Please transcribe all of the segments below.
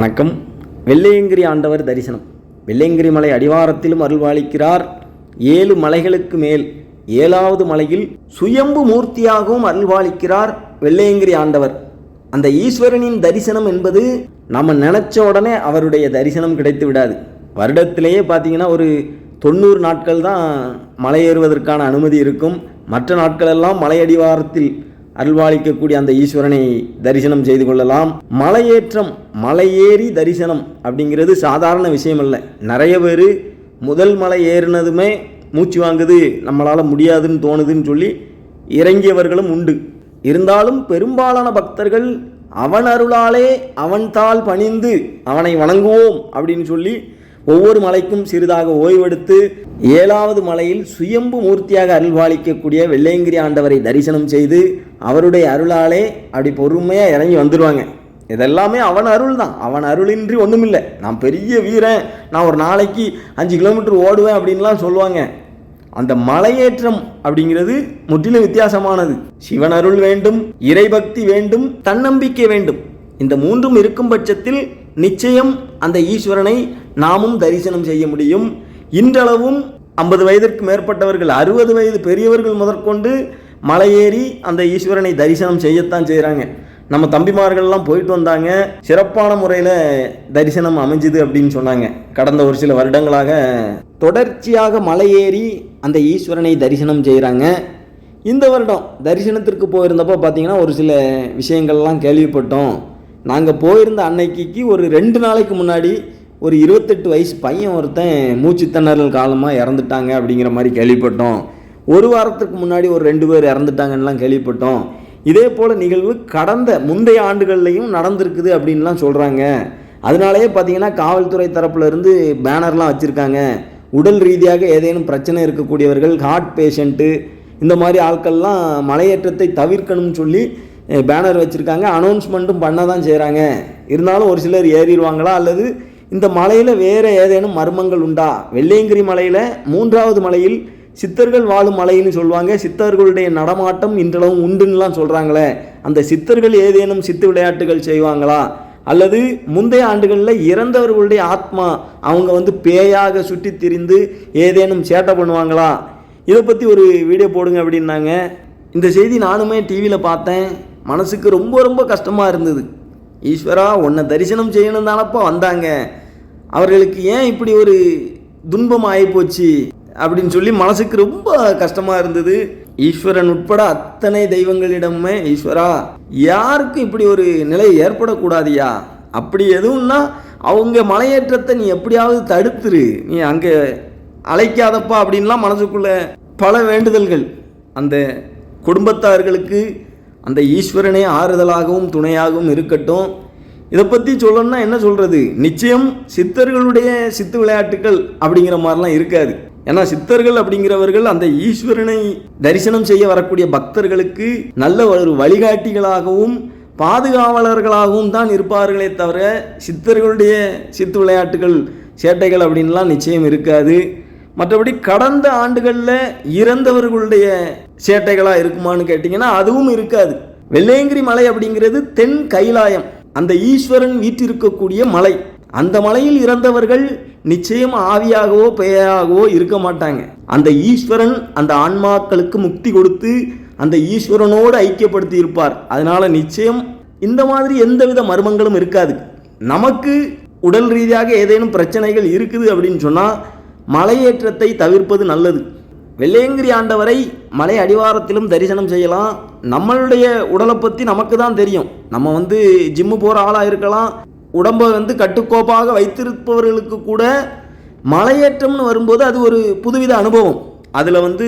வணக்கம். வெள்ளையங்கிரி ஆண்டவர் தரிசனம். வெள்ளையங்கிரி மலை அடிவாரத்திலும் அருள்வாளிக்கிறார். ஏழு மலைகளுக்கு மேல் ஏழாவது மலையில் சுயம்பு மூர்த்தியாகவும் அருள்வாளிக்கிறார் வெள்ளையங்கிரி ஆண்டவர். அந்த ஈஸ்வரனின் தரிசனம் என்பது நம்ம நினச்ச உடனே அவருடைய தரிசனம் கிடைத்து விடாது. வருடத்திலேயே பார்த்தீங்கன்னா ஒரு தொண்ணூறு நாட்கள் தான் மலை ஏறுவதற்கான அனுமதி இருக்கும். மற்ற நாட்களெல்லாம் மலை அருள்வாளிக்கக்கூடிய அந்த ஈஸ்வரனை தரிசனம் செய்து கொள்ளலாம். மலையேற்றம் மலையேறி தரிசனம் அப்படிங்கிறது சாதாரண விஷயம் அல்ல நிறைய பேர் முதல் மலை ஏறினதுமே மூச்சு வாங்குது நம்மளால் முடியாதுன்னு தோணுதுன்னு சொல்லி இறங்கியவர்களும் உண்டு. இருந்தாலும் பெரும்பாலான பக்தர்கள் அவன் அருளாலே அவன் தாள் பணிந்து அவனை வணங்குவோம் அப்படின்னு சொல்லி ஒவ்வொரு மலைக்கும் சிறிதாக ஓய்வெடுத்து ஏழாவது மலையில் சுயம்பு மூர்த்தியாக அருள்பாலிக்கக்கூடிய வெள்ளையங்கிரி ஆண்டவரை தரிசனம் செய்து அவருடைய அருளாலே அப்படி பொறுமையாக இறங்கி வந்துடுவாங்க இதெல்லாமே அவன் அருள் தான். அவன் அருளின்றி ஒன்றும் இல்லை நான் பெரிய வீரன். நான் ஒரு நாளைக்கு அஞ்சு கிலோமீட்டர் ஓடுவேன் அப்படின்லாம் சொல்லுவாங்க. அந்த மலையேற்றம் அப்படிங்கிறது முற்றிலும் வித்தியாசமானது. சிவன் அருள் வேண்டும் இறைபக்தி வேண்டும் தன்னம்பிக்கை வேண்டும். இந்த மூன்றும் இருக்கும் பட்சத்தில் நிச்சயம் அந்த ஈஸ்வரனை நாமும் தரிசனம் செய்ய முடியும். இன்றளவும் ஐம்பது வயதிற்கு மேற்பட்டவர்கள் அறுபது வயது பெரியவர்கள் முதற்கொண்டு மலையேறி அந்த ஈஸ்வரனை தரிசனம் செய்யத்தான் செய்கிறாங்க நம்ம தம்பிமார்கள்லாம் போயிட்டு வந்தாங்க. சிறப்பான முறையில் தரிசனம் அமைஞ்சுது அப்படின்னு சொன்னாங்க. கடந்த ஒரு சில வருடங்களாக தொடர்ச்சியாக மலையேறி அந்த ஈஸ்வரனை தரிசனம் செய்கிறாங்க இந்த வருடம் தரிசனத்திற்கு போயிருந்தப்போ பார்த்தீங்கன்னா ஒரு சில விஷயங்கள்லாம் கேள்விப்பட்டோம். நாங்கள் போயிருந்த அன்னைக்கு ஒரு ரெண்டு நாளைக்கு முன்னாடி ஒரு இருபத்தெட்டு வயசு பையன் ஒருத்தன் மூச்சு திணறல் காலமாக இறந்துட்டாங்க அப்படிங்கிற மாதிரி கேள்விப்பட்டோம். ஒரு வாரத்துக்கு முன்னாடி ஒரு ரெண்டு பேர் இறந்துட்டாங்கன்னுலாம் கேள்விப்பட்டோம். இதே போல் நிகழ்வு கடந்த முந்தைய ஆண்டுகள்லையும் நடந்திருக்குது அப்படின்லாம் சொல்கிறாங்க அதனாலேயே பார்த்தீங்கன்னா காவல்துறை தரப்புலேருந்து பேனர்லாம் வச்சுருக்காங்க. உடல் ரீதியாக ஏதேனும் பிரச்சனை இருக்கக்கூடியவர்கள் ஹார்ட் பேஷண்ட்டு இந்த மாதிரி ஆட்கள்லாம் மலையேற்றத்தை தவிர்க்கணும்னு சொல்லி பேனர் வச்சுருக்காங்க. அனௌன்ஸ்மெண்ட்டும் பண்ண தான் செய்கிறாங்க இருந்தாலும் ஒரு சிலர் ஏறிடுவாங்களா? அல்லது இந்த மலையில் வேறு ஏதேனும் மர்மங்கள் உண்டா? வெள்ளையங்கிரி மலையில் மூன்றாவது மலையில் சித்தர்கள் வாழும் மலைன்னு சொல்லுவாங்க. சித்தர்களுடைய நடமாட்டம் இன்றளவும் உண்டுன்னுலாம் சொல்கிறாங்களே அந்த சித்தர்கள் ஏதேனும் சித்து விளையாட்டுகள் செய்வாங்களா? அல்லது முந்தைய ஆண்டுகளில் இறந்தவர்களுடைய ஆத்மா அவங்க வந்து பேயாக சுற்றி திரிந்து ஏதேனும் சேட்டை பண்ணுவாங்களா? இதை பற்றி ஒரு வீடியோ போடுங்க அப்படின்னாங்க. இந்த செய்தி நானுமே டிவியில் பார்த்தேன். மனசுக்கு ரொம்ப ரொம்ப கஷ்டமாக இருந்தது. ஈஸ்வரா உன்னை தரிசனம் செய்யணும் தானப்பா வந்தாங்க. அவர்களுக்கு ஏன் இப்படி ஒரு துன்பம் ஆகிப்போச்சு? அப்படின்னு சொல்லி மனசுக்கு ரொம்ப கஷ்டமாக இருந்தது. ஈஸ்வரன் உட்பட அத்தனை தெய்வங்களிடமே ஈஸ்வரா யாருக்கும் இப்படி ஒரு நிலை ஏற்படக்கூடாதியா? அப்படி எதுவும்னா அவங்க மலையேற்றத்தை நீ எப்படியாவது தடுத்துரு. நீ அங்கே அழைக்காதப்பா அப்படின்லாம் மனசுக்குள்ள பல வேண்டுதல்கள். அந்த குடும்பத்தார்களுக்கு அந்த ஈஸ்வரனே ஆறுதலாகவும் துணையாகவும் இருக்கட்டும். இதை பற்றி சொல்லணும்னா என்ன சொல்கிறது நிச்சயம் சித்தர்களுடைய சித்து விளையாட்டுகள் அப்படிங்கிற மாதிரிலாம் இருக்காது. ஏன்னா சித்தர்கள் அப்படிங்கிறவர்கள் அந்த ஈஸ்வரனை தரிசனம் செய்ய வரக்கூடிய பக்தர்களுக்கு நல்ல ஒரு வழிகாட்டிகளாகவும் பாதுகாவலர்களாகவும் தான் இருப்பார்களே தவிர சித்தர்களுடைய சித்து விளையாட்டுகள் சேட்டைகள் அப்படின்லாம் நிச்சயம் இருக்காது. மற்றபடி கடந்த ஆண்டுகளில் இறந்தவர்களுடைய சேட்டைகளாக இருக்குமான்னு கேட்டிங்கன்னா அதுவும் இருக்காது. வெள்ளையங்கிரி மலை அப்படிங்கிறது தென் கைலாயம். அந்த ஈஸ்வரன் வீற்றிருக்கக்கூடிய மலை. அந்த மலையில் இறந்தவர்கள் நிச்சயம் ஆவியாகவோ பெயராகவோ இருக்க மாட்டாங்க. அந்த ஈஸ்வரன் அந்த ஆன்மாக்களுக்கு முக்தி கொடுத்து அந்த ஈஸ்வரனோடு ஐக்கியப்படுத்தி இருப்பார். அதனால நிச்சயம் இந்த மாதிரி எந்தவித மர்மங்களும் இருக்காது. நமக்கு உடல் ரீதியாக ஏதேனும் பிரச்சனைகள் இருக்குது அப்படின்னு சொன்னால் மலையேற்றத்தை தவிர்ப்பது நல்லது. வெள்ளையங்கிரி ஆண்டவரை மலை அடிவாரத்திலும் தரிசனம் செய்யலாம். நம்மளுடைய உடலை பற்றி நமக்கு தான் தெரியும். நம்ம வந்து ஜிம்மு போகிற ஆளாக இருக்கலாம். உடம்பை வந்து கட்டுக்கோப்பாக வைத்திருப்பவர்களுக்கு கூட மலையேற்றம்னு வரும்போது அது ஒரு புதுவித அனுபவம். அதில் வந்து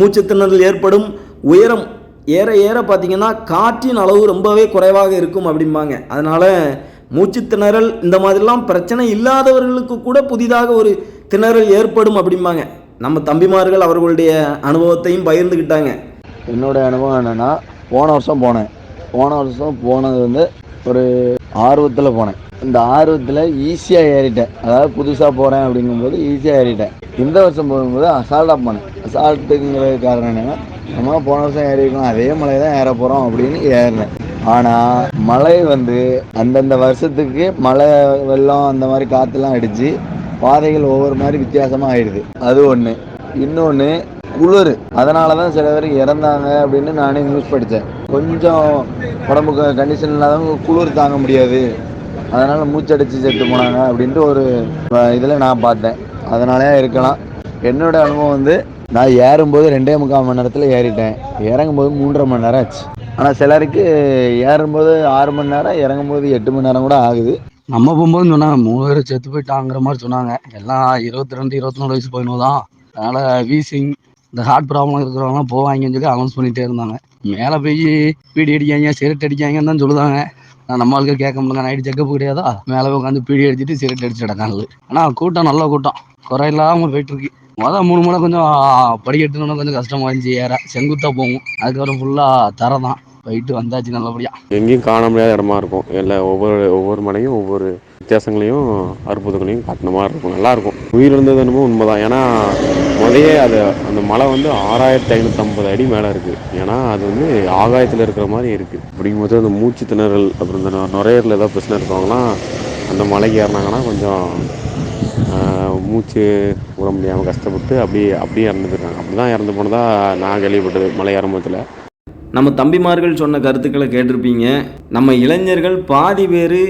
மூச்சுத்திணறல் ஏற்படும். உயரம் ஏற ஏற பார்த்தீங்கன்னா காற்றின் அளவு ரொம்பவே குறைவாக இருக்கும் அப்படிம்பாங்க. அதனால் மூச்சு திணறல் இந்த மாதிரிலாம் பிரச்சனை இல்லாதவர்களுக்கு கூட புதிதாக ஒரு திணறல் ஏற்படும் அப்படிம்பாங்க. நம்ம தம்பிமார்கள் அவர்களுடைய அனுபவத்தையும் பகிர்ந்துக்கிட்டாங்க என்னோடய அனுபவம் என்னென்னா போன வருஷம் போனேன். போன வருஷம் போனது வந்து ஒரு ஆர்வத்தில் போனேன். இந்த ஆர்வத்தில் ஈஸியாக ஏறிட்டேன். அதாவது புதுசாக போகிறேன் அப்படிங்கும்போது ஈஸியாக ஏறிட்டேன். இந்த வருஷம் போகும்போது அசால்ட்டாக போனேன். அசால்ட்டுங்கிற காரணம் என்னென்னா நம்ம போன வருஷம் ஏறிருக்கோம் அதே மலை தான் ஏற போகிறோம் அப்படின்னு ஏறினேன். ஆனால் மழை வந்து அந்தந்த வருஷத்துக்கு மழை வெள்ளம் அந்த மாதிரி காற்றுலாம் அடித்து பாதைகள் ஒவ்வொரு மாதிரி வித்தியாசமாக ஆயிடுது. அது ஒன்று இன்னொன்று குளிர். அதனால தான் சில பேர் இறந்தாங்க அப்படின்னு நானே நியூஸ் படித்தேன் கொஞ்சம் உடம்புக்கு கண்டிஷன் இல்லாதவங்க குளிர் தாங்க முடியாது. அதனால் மூச்சடிச்சு செத்து போனாங்க அப்படின்ட்டு ஒரு இதில் நான் பார்த்தேன். அதனாலே இருக்கலாம். என்னோட அனுபவம் வந்து நான் ஏறும்போது ரெண்டே முக்கால் மணி நேரத்தில் ஏறிட்டேன். இறங்கும்போது மூன்றரை மணி நேரம் ஆச்சு. ஆனால் சிலருக்கு ஏறும்போது ஆறு மணி நேரம் இறங்கும்போது எட்டு மணி நேரம் கூட ஆகுது. நம்ம போகும்போது சொன்னாங்க மூணு பேர் செத்து போயிட்டாங்கிற மாதிரி சொன்னாங்க. எல்லாம் இருபத்தி ரெண்டு இருபத்தி நாலு வயசு பையனும் தான். அதனால் வீசிங் இந்த ஹார்ட் ப்ராப்ளம் இருக்கிறவங்களாம் போவாங்கன்னு சொல்லி அனௌன்ஸ் பண்ணிகிட்டே இருந்தாங்க. மேலே போய் பீடி அடிக்காங்க சிகரெட் அடிக்காங்கன்னு தான் சொல்லுதாங்க. நான் நம்ம ஆளுக்கு கேட்க முடியல நைட்டு செக்கப் கிடையாதா? மேலே போய் உட்காந்து பீடி அடிச்சுட்டு சிகரெட் அடிச்சு நடக்காங்க ஆனால் கூட்டம் நல்ல கூட்டம். குறை இல்லாமல் மொதல் மூணு மலை கொஞ்சம் படிக்கட்டுன்னு கொஞ்சம் கஷ்டமாக இருந்துச்சு ஏற. செங்குத்தாக போகும் அதுக்கப்புறம் ஃபுல்லாக தர தான். போயிட்டு வந்தாச்சு நல்லபடியாக எங்கேயும் காண முடியாத இடமா இருக்கும். எல்லா ஒவ்வொரு ஒவ்வொரு மலையும் ஒவ்வொரு வித்தியாசங்களையும் அற்புதங்களையும் காட்டின மாதிரி இருக்கும். நல்லாயிருக்கும் உயிர் இருந்தது என்னமோ உண்மைதான். ஏன்னா முதையே அது அந்த மலை வந்து ஆறாயிரத்தி ஐநூற்றம்பது அடி மேலே இருக்குது ஏன்னா அது வந்து ஆகாயத்தில் இருக்கிற மாதிரி இருக்குது அப்படிங்கும்போது அந்த மூச்சு திணறல் அப்புறம் இந்த நுரையீரல் ஏதாவது பிரச்சனை இருக்கவங்களாம் அந்த மலைக்கு ஏறினாங்கன்னா கொஞ்சம் மூச்சு விட முடியாமல் கஷ்டப்பட்டு அப்படியே அப்படியே இறந்துருக்காங்க. அப்படி தான் இறந்து போனதாக நான் கேள்விப்பட்டது மலை ஏறும்போதில் நம்ம தம்பிமார்கள் சொன்ன கருத்துக்களை கேட்டிருப்பீங்க. நம்ம இளைஞர்கள் பாதி பேர்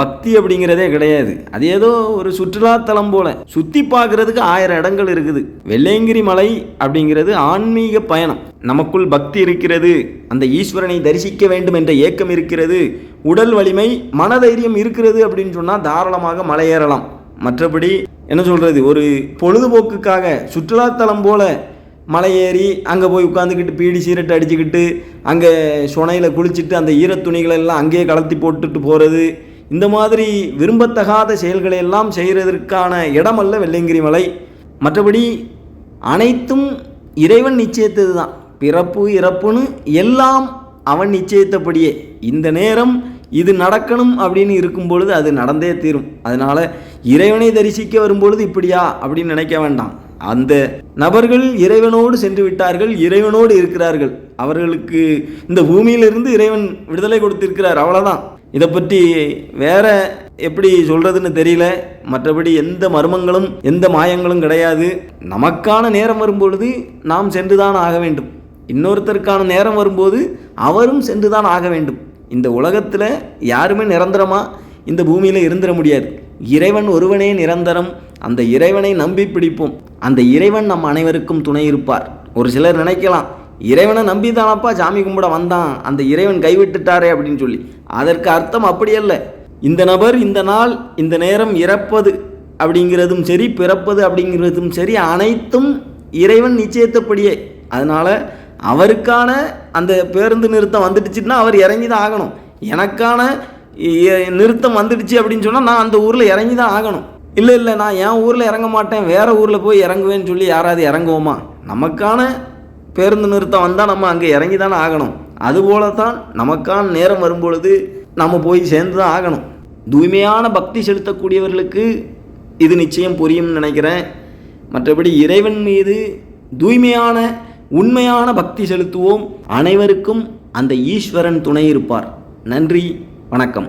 பக்தி அப்படிங்கிறதே கிடையாது. அது ஏதோ ஒரு சுற்றுலாத்தலம் போல. சுற்றி பார்க்குறதுக்கு ஆயிரம் இடங்கள் இருக்குது. வெள்ளையங்கிரி மலை அப்படிங்கிறது ஆன்மீக பயணம். நமக்குள் பக்தி இருக்கிறது. அந்த ஈஸ்வரனை தரிசிக்க வேண்டும் என்ற ஏக்கம் இருக்கிறது. உடல் வலிமை மனதைரியம் இருக்கிறது அப்படின்னு சொன்னால் தாராளமாக மலையேறலாம். மற்றபடி என்ன சொல்கிறது ஒரு பொழுதுபோக்குக்காக சுற்றுலாத்தலம் போல மலை ஏறி அங்கே போய் உட்காந்துக்கிட்டு பீடி சீரட்டை அடிச்சுக்கிட்டு அங்கே சுனையில் குளிச்சுட்டு அந்த ஈரத்துணிகளை எல்லாம் அங்கேயே கலத்தி போட்டுட்டு போகிறது இந்த மாதிரி விரும்பத்தகாத செயல்களை எல்லாம் செய்கிறதற்கான இடமல்ல வெள்ளையங்கிரி மலை. மற்றபடி அனைத்தும் இறைவன் நிச்சயத்தது தான் பிறப்பு இறப்புன்னு எல்லாம் அவன் நிச்சயித்தபடியே. இந்த நேரம் இது நடக்கணும் அப்படின்னு இருக்கும் பொழுது அது நடந்தே தீரும். அதனால் இறைவனை தரிசிக்க வரும்பொழுது இப்படியா அப்படின்னு நினைக்க வேண்டாம். அந்த நபர்கள் இறைவனோடு சென்று விட்டார்கள் இறைவனோடு இருக்கிறார்கள். அவர்களுக்கு இந்த பூமியிலிருந்து இறைவன் விடுதலை கொடுத்திருக்கிறார் அவ்வளோதான் இதை பற்றி வேற எப்படி சொல்றதுன்னு தெரியல. மற்றபடி எந்த மர்மங்களும் எந்த மாயங்களும் கிடையாது. நமக்கான நேரம் வரும்பொழுது நாம் சென்றுதான் ஆக வேண்டும். இன்னொருத்தருக்கான நேரம் வரும்போது அவரும் சென்றுதான் ஆக வேண்டும். இந்த உலகத்தில் யாருமே நிரந்தரமாக இந்த பூமியில் இருந்துட முடியாது. இறைவன் ஒருவனே நிரந்தரம். அந்த இறைவனை நம்பி பிடிப்போம். அந்த இறைவன் நம் அனைவருக்கும் துணை இருப்பார். ஒரு சிலர் நினைக்கலாம் இறைவனை நம்பி தானப்பா சாமி கும்பிட வந்தான் அந்த இறைவன் கைவிட்டுட்டாரே அப்படின்னு சொல்லி. அதற்கு அர்த்தம் அப்படி அல்ல. இந்த நபர் இந்த நாள் இந்த நேரம் இறப்பது அப்படிங்கிறதும் சரி பிறப்பது அப்படிங்கிறதும் சரி அனைத்தும் இறைவன் நிச்சயத்தப்படியே. அதனால் அவருக்கான அந்த பேருந்து நிறுத்தம் வந்துடுச்சுன்னா அவர் இறங்கி தான் ஆகணும். எனக்கான நிறுத்தம் வந்துடுச்சு அப்படின்னு சொன்னால் நான் அந்த ஊரில் இறங்கி தான் ஆகணும். இல்லை இல்லை நான் என் ஊரில் இறங்க மாட்டேன். வேறு ஊரில் போய் இறங்குவேன்னு சொல்லி யாராவது இறங்குவோமா? நமக்கான பேருந்து நிறுத்தம் வந்தால் நம்ம அங்கே இறங்கி தானே ஆகணும். அதுபோல தான் நமக்கான நேரம் வரும்பொழுது நம்ம போய் சேர்ந்து தான் ஆகணும். தூய்மையான பக்தி செலுத்தக்கூடியவர்களுக்கு இது நிச்சயம் புரியும்னு நினைக்கிறேன். மற்றபடி இறைவன் மீது தூய்மையான உண்மையான பக்தி செலுத்துவோம். அனைவருக்கும் அந்த ஈஸ்வரன் துணை இருப்பார். நன்றி வணக்கம்.